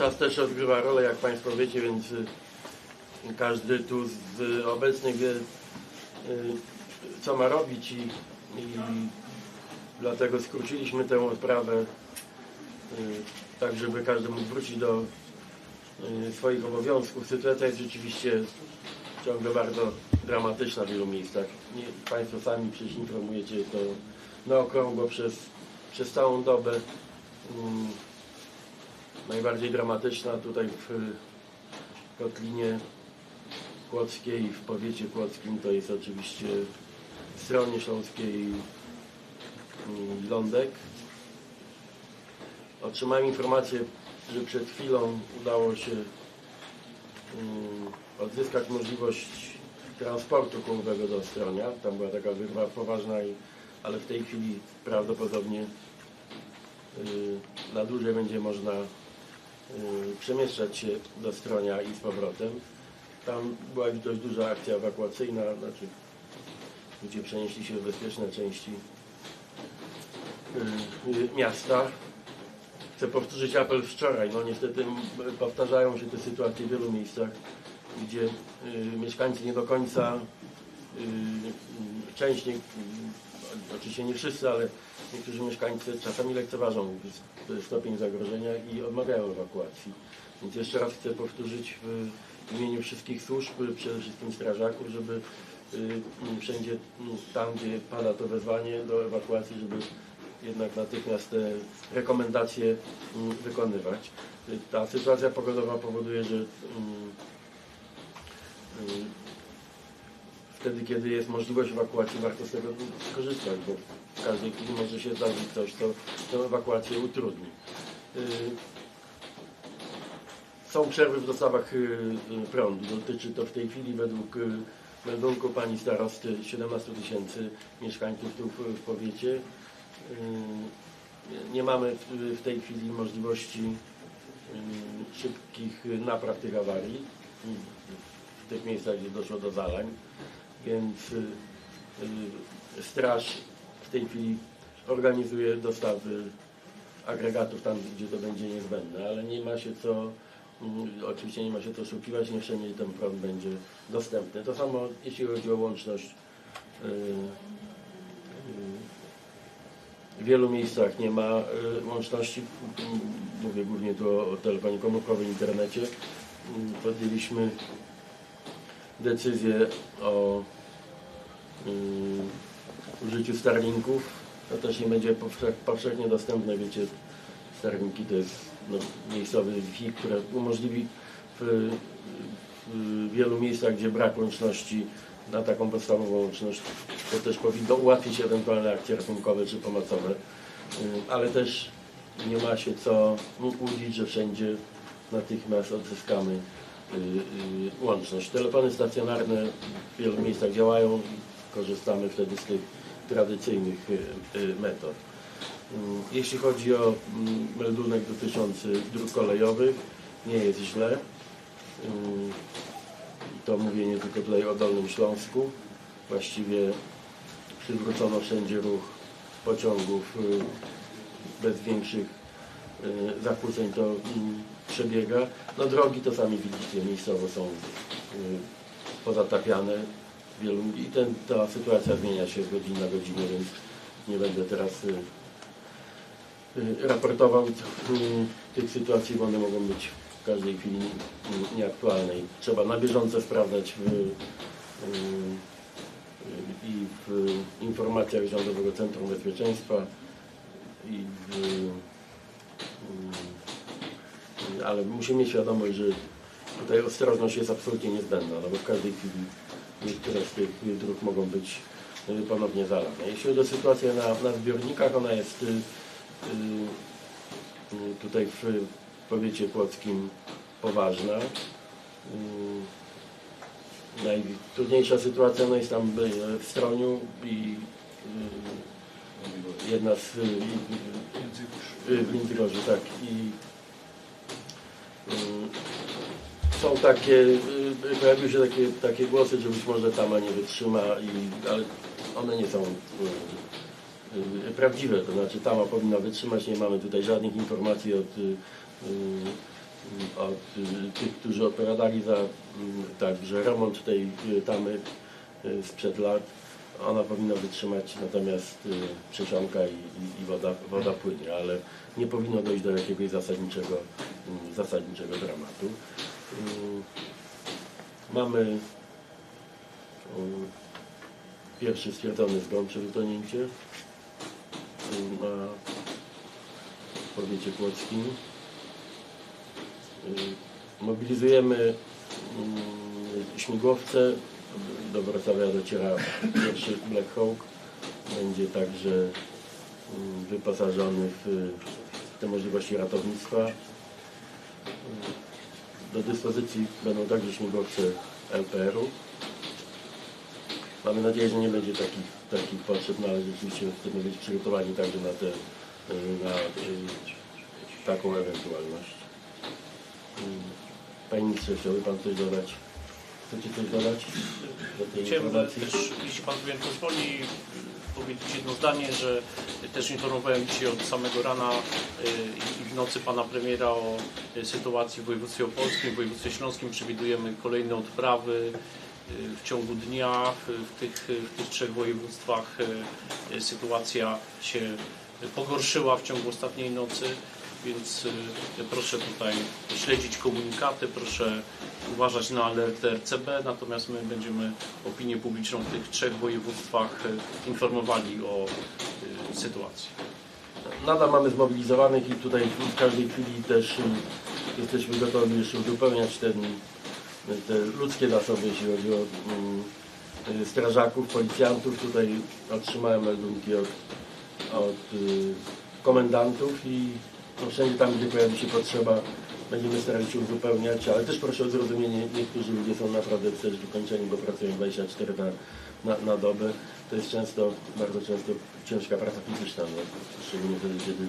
czas też odgrywa rolę, jak Państwo wiecie, więc y, każdy tu z obecnych wie, y, co ma robić i, i dlatego skróciliśmy tę odprawę y, tak, żeby każdy mógł wrócić do y, swoich obowiązków. Sytuacja jest rzeczywiście ciągle bardzo dramatyczna w wielu miejscach. Nie, państwo sami przecież informujecie to na okrągło przez, przez całą dobę. Najbardziej dramatyczna tutaj w Kotlinie Kłodzkiej, w powiecie kłodzkim to jest oczywiście w stronie śląskiej mm, Lądek. Otrzymałem informację, że przed chwilą udało się mm, odzyskać możliwość transportu kołowego do Ostronia. Tam była taka wyrwa poważna, ale w tej chwili prawdopodobnie y, na dłużej będzie można przemieszczać się do Stronia i z powrotem. Tam była już dość duża akcja ewakuacyjna, znaczy ludzie przenieśli się w bezpieczne części y, y, miasta. Chcę powtórzyć apel wczoraj. No niestety powtarzają się te sytuacje w wielu miejscach, gdzie y, mieszkańcy nie do końca, y, y, y, oczywiście nie wszyscy, ale niektórzy mieszkańcy czasami lekceważą stopień zagrożenia i odmawiają ewakuacji. Więc jeszcze raz chcę powtórzyć w imieniu wszystkich służb, przede wszystkim strażaków, żeby y, wszędzie m, tam, gdzie pada to wezwanie do ewakuacji, żeby jednak natychmiast te rekomendacje mm, wykonywać. Y, Ta sytuacja pogodowa powoduje, że mm, y, wtedy, kiedy jest możliwość ewakuacji, warto z tego skorzystać, bo w każdej chwili może się zdarzyć coś, co tę ewakuację utrudni. Y, Są przerwy w dostawach y, y, prądu. Dotyczy to w tej chwili według meldunku pani starosty 17 tysięcy mieszkańców tu w, powiecie. Nie mamy w, tej chwili możliwości szybkich napraw tych awarii w tych miejscach, gdzie doszło do zalań, więc y, y, straż w tej chwili organizuje dostawy agregatów tam, gdzie to będzie niezbędne, ale nie ma się co, mm, oczywiście nie ma się co oszukiwać, nie wszędzie ten prąd będzie dostępny. To samo jeśli chodzi o łączność. y, W wielu miejscach nie ma łączności, Mm, mówię głównie tu o, telefonie komórkowym, internecie. Mm, Podjęliśmy decyzję o y, użyciu Starlinków. To też nie będzie powszech, powszechnie dostępne, wiecie, Starlinki to jest no, miejscowy Wi-Fi, które umożliwi w, w wielu miejscach, gdzie brak łączności na taką podstawową łączność, to też powinno ułatwić ewentualne akcje ratunkowe czy pomocowe, Y, ale też nie ma się co łudzić, że wszędzie natychmiast odzyskamy łączność. Telefony stacjonarne w wielu miejscach działają korzystamy wtedy z tych tradycyjnych y, y, metod. Mm, Jeśli chodzi o mm, meldunek dotyczący dróg kolejowych, nie jest źle. Ym, To mówię nie tylko tutaj o Dolnym Śląsku. Właściwie przywrócono wszędzie ruch pociągów y, bez większych y, zakłóceń to mm, przebiega. No drogi to sami widzicie, miejscowo są y, pozatapiane wielu i ten, ta sytuacja zmienia się z godziny na godzinę, więc nie będę teraz y, y, raportował tych sytuacji, bo one mogą być w każdej chwili nieaktualne trzeba na bieżąco sprawdzać w, i w informacjach Rządowego Centrum Bezpieczeństwa i w, ale musimy mieć świadomość, że tutaj ostrożność jest absolutnie niezbędna, no bo w każdej chwili niektóre z tych dróg mogą być y, ponownie zalane. Jeśli chodzi o sytuację na, na zbiornikach, ona jest y, y, tutaj w powiecie płockim poważna. Najtrudniejsza sytuacja no jest tam w Stroniu i jedna z w Lindrorzu, tak i y, są takie, y, pojawiły się takie, takie głosy, że być może tama nie wytrzyma, i, ale one nie są y, y, prawdziwe, to znaczy tama powinna wytrzymać, nie mamy tutaj żadnych informacji od y, y, od y, tych, którzy odpowiadali za także remont tej y, tamy y, sprzed lat. Ona powinna wytrzymać, natomiast y, przesiąka i, i, woda, woda płynie, ale nie powinno dojść do jakiegoś zasadniczego, zasadniczego dramatu. Mm, Mamy y, pierwszy stwierdzony zgon przed utonięciem y, na powiecie płockim. Mobilizujemy mm, śmigłowce. Do Wrocławia dociera pierwszy Black Hawk. Będzie także mm, wyposażony w te możliwości ratownictwa. Do dyspozycji będą także śmigłowce LPR-u. Mamy nadzieję, że nie będzie takich, takich potrzeb, no ale rzeczywiście chcemy być przygotowani także na, te, y, na y, taką ewentualność. Y, Panie ministrze, chciałby Pan coś dodać? Chcecie coś dodać do tej Chciałem informacji? też, jeśli Pan sobie pozwoli, powiedzieć jedno zdanie, że też informowałem dzisiaj od samego rana y, i w nocy Pana Premiera o y, sytuacji w województwie opolskim, w województwie śląskim. Przewidujemy kolejne odprawy y, w ciągu dnia w, tych, w tych trzech województwach. Sytuacja się pogorszyła w ciągu ostatniej nocy. Więc y, proszę tutaj śledzić komunikaty, proszę uważać na alert RCB, natomiast my będziemy opinię publiczną w tych trzech województwach y, informowali o y, sytuacji. Nadal mamy zmobilizowanych i tutaj w każdej chwili też jesteśmy gotowi jeszcze uzupełniać ten, te ludzkie zasoby, jeśli chodzi o mm, strażaków, policjantów. Tutaj otrzymałem meldunki od, od komendantów i no, wszędzie tam, gdzie pojawi się potrzeba, będziemy starali się uzupełniać, ale też proszę o zrozumienie, niektórzy ludzie są naprawdę też wykończeni, bo pracują 24 na, na, na dobę. To jest często, bardzo często ciężka praca fizyczna, no, szczególnie wtedy, kiedy,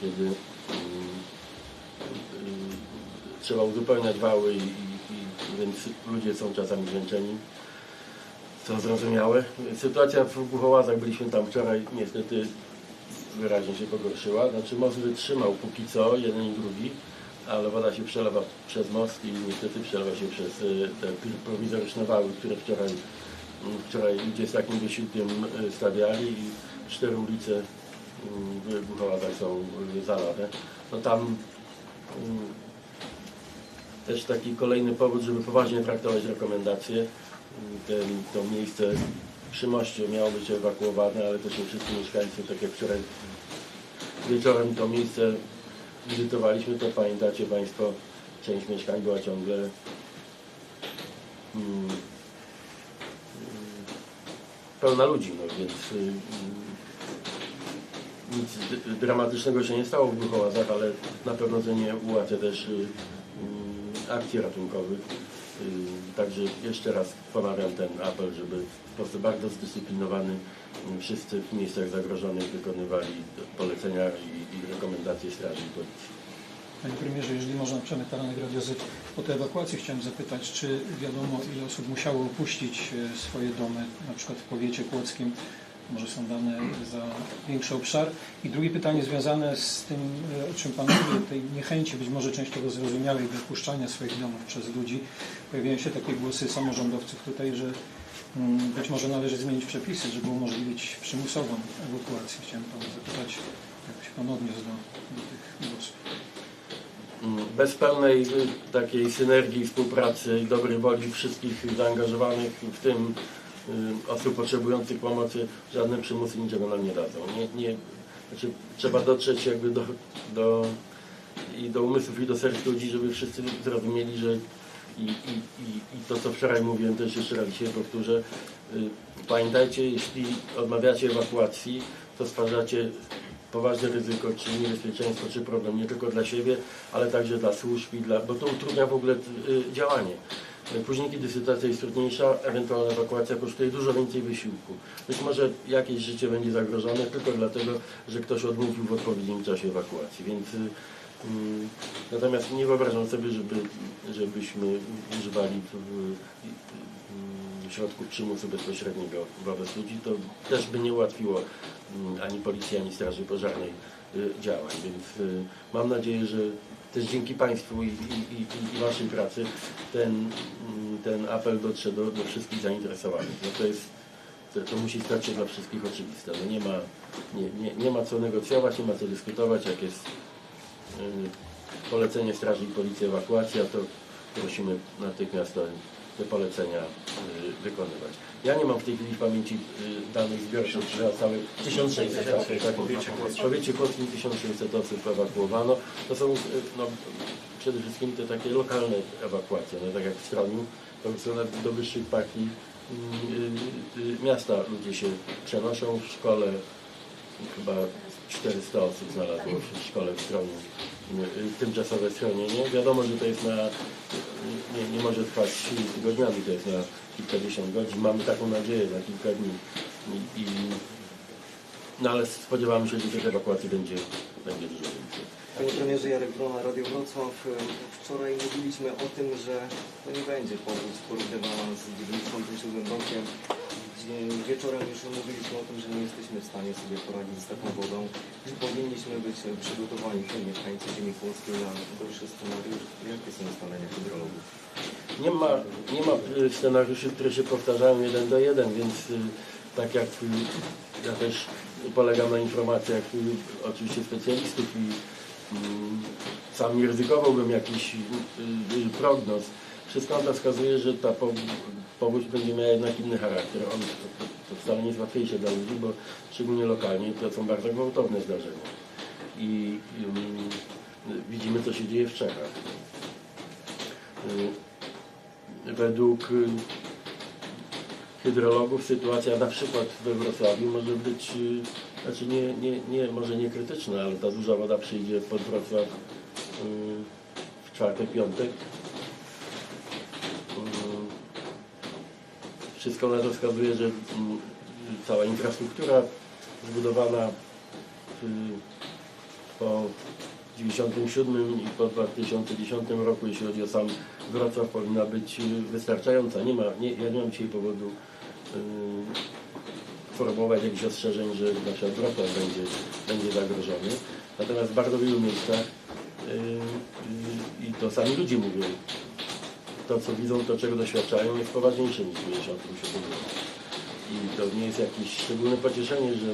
kiedy mm, mm, trzeba uzupełniać wały i, i, i więc ludzie są czasami zmęczeni. Co zrozumiałe. Sytuacja w Głuchołazach, byliśmy tam wczoraj, niestety wyraźnie się pogorszyła. Znaczy most wytrzymał póki co, jeden i drugi, ale woda się przelewa przez most i niestety przelewa się przez y, te prowizoryczne wały, które wczoraj, mm, wczoraj ludzie z takim wysiłkiem y, stawiali i cztery ulice mm, w Głuchołazach są y, zalane. No tam mm, też taki kolejny powód, żeby poważnie traktować rekomendacje. Ten, to miejsce przy moście miało być ewakuowane, ale też nie wszyscy mieszkańcy, tak jak wczoraj wieczorem to miejsce wizytowaliśmy, to pamiętacie Państwo, część mieszkań była ciągle mm, mm, pełna ludzi, no więc y, nic dramatycznego się nie stało w Głuchołazach, ale na pewno to nie ułatwia też y, akcji ratunkowych. Y, Także jeszcze raz ponawiam ten apel, żeby w sposób bardzo zdyscyplinowany y, wszyscy w miejscach zagrożonych wykonywali polecenia i, i rekomendacje Straży i Policji. Panie premierze, jeżeli można, Przemek Taranek, Radio Z. Po tej ewakuacji chciałem zapytać, czy wiadomo, ile osób musiało opuścić e, swoje domy, na przykład w powiecie płockim, może są dane za większy obszar. I drugie pytanie związane z tym, e, o czym Pan mówi, tej niechęci, być może częściowo zrozumiałej wypuszczania swoich domów przez ludzi. Pojawiają się takie głosy samorządowców tutaj, że mm, być może należy zmienić przepisy, żeby umożliwić przymusową ewakuację. Chciałem Pana zapytać, jak się Pan odniósł do, do tych głosów. Mm, Bez pełnej y, takiej synergii, współpracy i dobrej woli wszystkich zaangażowanych, w tym osób potrzebujących pomocy, żadne przymusy niczego nam nie dadzą. Nie, nie, znaczy, trzeba dotrzeć jakby do, do, i do umysłów i do serc ludzi, żeby wszyscy zrozumieli, że i, i, i, i to, co wczoraj mówiłem, też jeszcze raz dzisiaj powtórzę, y, pamiętajcie, jeśli odmawiacie ewakuacji, to stwarzacie poważne ryzyko, czy niebezpieczeństwo, czy problem nie tylko dla siebie, ale także dla służb, i dla, bo to utrudnia w ogóle y, działanie. Y, Później, kiedy sytuacja jest trudniejsza, ewentualna ewakuacja kosztuje dużo więcej wysiłku. Być może jakieś życie będzie zagrożone tylko dlatego, że ktoś odmówił w odpowiednim czasie ewakuacji. Więc, y, mm, natomiast nie wyobrażam sobie, żeby, żebyśmy używali w, y, środków przymusu bezpośredniego wobec ludzi. To też by nie ułatwiło mm, ani policji, ani straży pożarnej y, działań. Więc y, mam nadzieję, że też dzięki Państwu i, i, i, i Waszej pracy ten, mm, ten apel dotrze do, do wszystkich zainteresowanych. No to jest to, to musi stać się dla wszystkich oczywiste. No nie, ma, nie, nie, nie ma co negocjować, nie ma co dyskutować. Jak jest y, polecenie Straży i Policji ewakuacja, to prosimy natychmiast te, te polecenia y, wykonywać. Ja nie mam w tej chwili w pamięci y, danych zbiorczych za całe 1600 tak, w powiecie kłodzkim 1600 osób ewakuowano. To są y, no, przede wszystkim te takie lokalne ewakuacje, no, tak jak w Stroniu, prostu na- do wyższych y, y, miasta ludzie się przenoszą w szkole. Chyba 400 osób znalazło w szkole w Stroniu y, tymczasowe schronienie. Wiadomo, że to jest na, nie, nie może trwać tygodniami, to jest na kilkadziesiąt godzin. Mamy taką nadzieję na kilka dni. I, i, no ale spodziewamy się, że tych ewakuacji będzie, będzie dużo więcej. Panie premierze Jarek Brona, Radio Wrocław. Wczoraj mówiliśmy o tym, że to nie będzie powód porównywana z 97 rokiem. Dzie- Wieczorem już mówiliśmy o tym, że nie jesteśmy w stanie sobie poradzić z taką wodą. Że powinniśmy być przygotowani, my mieszkańcy ziemi polskiej, na gorszy scenariusz. Jakie są ustalenia hydrologów? Nie ma, nie ma scenariuszy, które się powtarzają jeden do jeden, więc y, tak jak y, ja też polegam na informacjach y, oczywiście specjalistów i mm, sam nie ryzykowałbym jakichś y, prognoz. Wszystko na wskazuje, że ta po- powódź będzie miała jednak inny charakter. On, to, to wcale nie jest łatwiejsze dla ludzi, bo szczególnie lokalnie to są bardzo gwałtowne zdarzenia. I ym, widzimy, co się dzieje w Czechach. Y, według y, hydrologów sytuacja na przykład we Wrocławiu może być, y, znaczy nie, nie, nie, może nie krytyczna, ale ta duża woda przyjdzie pod Wrocław w czwartek, piątek. Wszystko na to wskazuje, że mm, cała infrastruktura zbudowana y, po 1997 i po 2010 roku, jeśli chodzi o sam Wrocław, powinna być y, wystarczająca. Nie ma, nie, ja nie mam dzisiaj powodu y, formułować jakichś ostrzeżeń, że na przykład Wrocław będzie, będzie zagrożony. Natomiast w bardzo wielu miejscach y, y, i to sami ludzie mówią, to co widzą, to czego doświadczają jest poważniejsze niż w 1997 roku. I to nie jest jakieś szczególne pocieszenie, że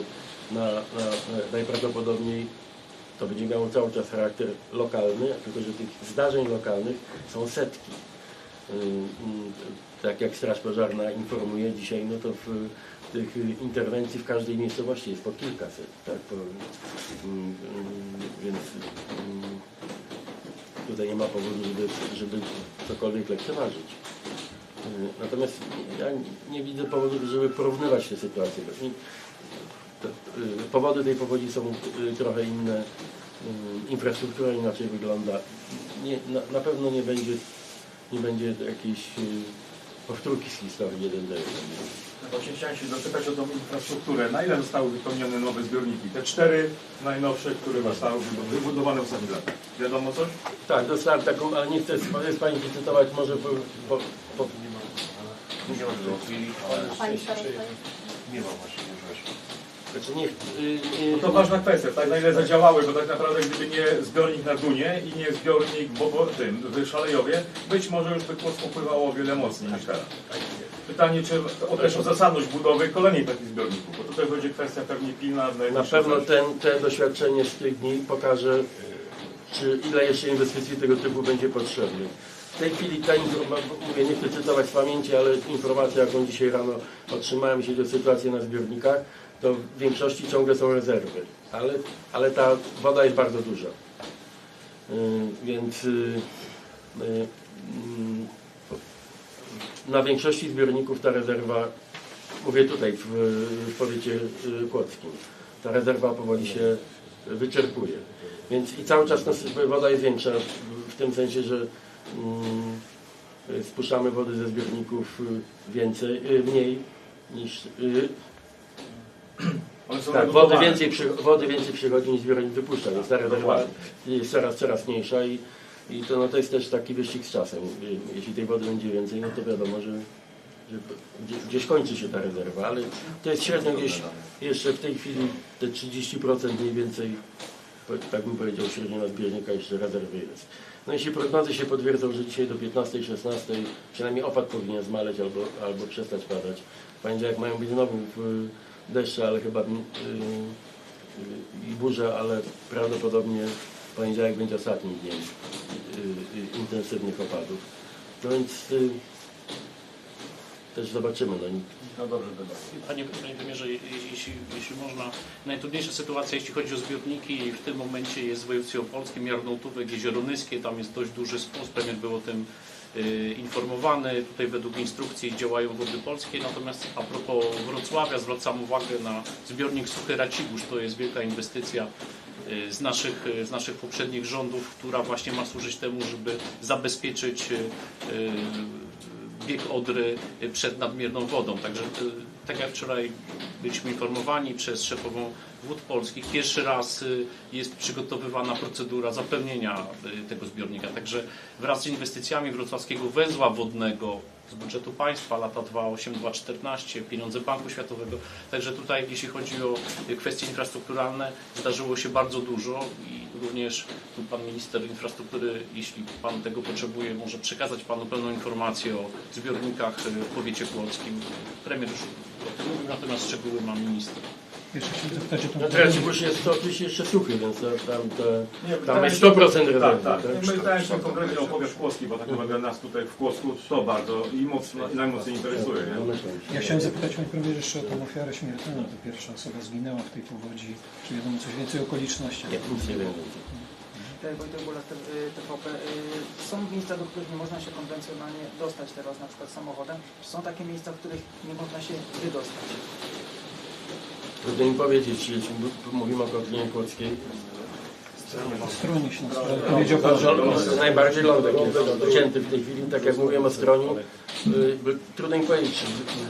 na, na, na najprawdopodobniej to będzie miało cały czas charakter lokalny, tylko że tych zdarzeń lokalnych są setki. Tak jak Straż Pożarna informuje dzisiaj, no to w tych interwencji w każdej miejscowości jest po kilkaset. Tak? Więc tutaj nie ma powodu, żeby, żeby cokolwiek lekceważyć. Y, Natomiast ja nie widzę powodu, żeby porównywać te sytuacje. Y, Powody tej powodzi są y, trochę inne, infrastruktura inaczej wygląda. Nie, na, na pewno nie będzie, nie będzie jakiejś powtórki z historii jeden do jeden. Właśnie chciałem się zapytać o tą infrastrukturę. Na ile zostały wypełnione nowe zbiorniki? Te cztery najnowsze, które zostały wybudowane w ostatnich latach. Wiadomo coś? Tak, dostałem taką, ale nie chcę z Pani cytować, może po, po, po, Nie ma w tej chwili, ale Pani starosta nie ma właśnie, nie. Znaczy nie, y, No y, to ważna kwestia, tak? Na ile zadziałały, bo tak naprawdę gdyby nie zbiornik na Dunie i nie zbiornik w Bobo- tym, w Szalejowie, być może już by Kłodzko pływało o wiele mocniej niż teraz. Pytanie, czy o, też o zasadność budowy kolejnych takich zbiorników, bo tutaj będzie kwestia pewnie pilna. na pewno ten, te doświadczenie z tych dni pokaże, czy ile jeszcze inwestycji tego typu będzie potrzebnych. W tej chwili ta mówię, nie chcę cytować z pamięci, ale informacja, jaką dzisiaj rano otrzymałem, jeśli chodzi o sytuację na zbiornikach, to w większości ciągle są rezerwy, ale, ale ta woda jest bardzo duża. Yy, więc yy, yy, mm, na większości zbiorników ta rezerwa, mówię tutaj w, w powiecie kłodzkim, ta rezerwa powoli się wyczerpuje. Więc i cały czas woda jest większa w- tym sensie, że mm, spuszczamy wody ze zbiorników y, więcej, y, mniej niż y, tak, wody więcej, przy, wody więcej przychodzi niż zbiornik wypuszcza, więc ta rezerwa jest coraz, coraz mniejsza i, i to, no, to jest też taki wyścig z czasem. Jeśli tej wody będzie więcej, no to wiadomo, że, że gdzieś, kończy się ta rezerwa, ale to jest średnio gdzieś jeszcze w tej chwili te 30% mniej więcej tak bym powiedział, średnio zbiornika jeszcze rezerwy jest. No jeśli prognozy się potwierdzą, że dzisiaj do 15-16 przynajmniej opad powinien zmaleć albo, albo przestać padać. W poniedziałek mają być znowu y, deszcze, ale chyba y, y, i burze, ale prawdopodobnie w poniedziałek będzie ostatni dzień y, y, intensywnych opadów. No więc też zobaczymy. No, No dobrze, dobra. Panie, panie premierze, je- jeśli, jeśli można, najtrudniejsza sytuacja, jeśli chodzi o zbiorniki, w tym momencie jest w województwie opolskim, Jarnołtówek, Jezioro Nyskie, tam jest dość duży spust, premier był o tym informowany, tutaj według instrukcji działają Wody Polskie, natomiast a propos Wrocławia zwracam uwagę na zbiornik Suchy Racibórz, to jest wielka inwestycja y, z naszych, y, z naszych poprzednich rządów, która właśnie ma służyć temu, żeby zabezpieczyć y, y, bieg Odry przed nadmierną wodą. Także y, tak jak wczoraj byliśmy informowani przez szefową Wód Polskich, pierwszy raz y, jest przygotowywana procedura zapełnienia y, tego zbiornika. Także wraz z inwestycjami wrocławskiego węzła wodnego z budżetu państwa lata 2008-2014, pieniądze Banku Światowego. Także tutaj jeśli chodzi o y, kwestie infrastrukturalne zdarzyło się bardzo dużo również Pan Minister Infrastruktury, jeśli Pan tego potrzebuje, może przekazać Panu pełną informację o zbiornikach y, w powiecie kłodzkim. Premier już o tym mówił, natomiast szczegóły ma minister. Jeszcze chciałem zapytać o tą no teraz burz jest to oczywiście jeszcze suchy, więc to, tam, to, Nie, tam jest się- 100% rezerwy. Tak, tak. tak? My wydaje się konkretnie o powiat Kłodzki, bo tak naprawdę nas tutaj w Kłodzku to bardzo i mocno, i najmocniej interesuje. No, Nie? Ja chciałem zapytać Panie Premierze jeszcze o tą ofiarę śmiertelną. To pierwsza osoba zginęła w tej powodzi. Czy wiadomo coś więcej o okolicznościach? Nie, nic nie wiem. Tutaj Wojtek Bulak, y, TVP. Y, Są miejsca, do których nie można się konwencjonalnie dostać teraz, na przykład samochodem. Czy są takie miejsca, w których nie można się wydostać? Trudno mi powiedzieć, jeśli mówimy o Kotlinie Kłodzkiej, O stronie śląskiej. ale Powiedział Pan, że to najbardziej lądek jest docięty w tej chwili, tak jak mówiłem o stroniu. y, by- Trudno mi powiedzieć,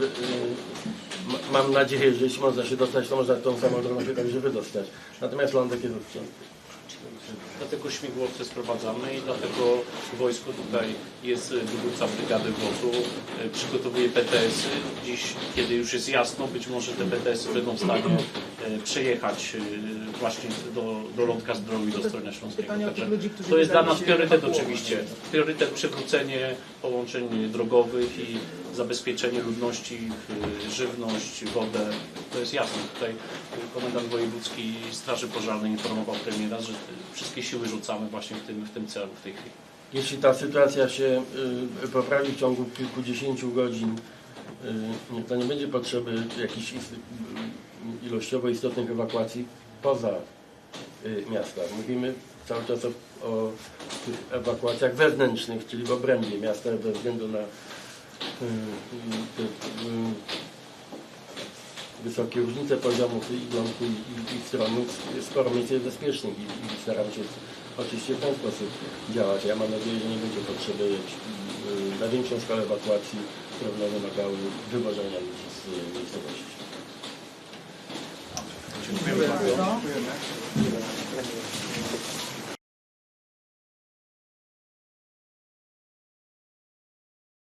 y, ma- mam nadzieję, że jeśli można się dostać, to można tą samą drogą się także wydostać. Natomiast lądek jest odcięty. Dlatego śmigłowce sprowadzamy i dlatego wojsko tutaj jest y, dowódca brygady WOT-u, y, przygotowuje PTS-y. Dziś, kiedy już jest jasno, być może te PTS-y będą w stanie y, przejechać właśnie do, do lądka zdrowiu i do Stronia Śląskiego. Także to jest dla nas priorytet oczywiście. Priorytet przywrócenie połączeń drogowych i zabezpieczenie ludności, żywność, wodę. To jest jasne. Tutaj komendant wojewódzki Straży Pożarnej informował premiera, że wszystkie siły rzucamy właśnie w tym, w tym celu w tej chwili. Jeśli ta sytuacja się y, poprawi w ciągu kilkudziesięciu godzin, y, to nie będzie potrzeby jakichś y, ilościowo istotnych ewakuacji poza miasta. Mówimy cały czas o, o ewakuacjach wewnętrznych, czyli w obrębie miasta ze względu na wysokie różnice poziomów i lądu i, i, i strony. Sporo miejsc jest bezpiecznych i, i staram się oczywiście w ten sposób działać. Ja mam nadzieję, że nie będzie potrzeby y, na większą skalę ewakuacji, które będą wymagały wywożenia ludzi z y, miejscowości. Dziękuję bardzo.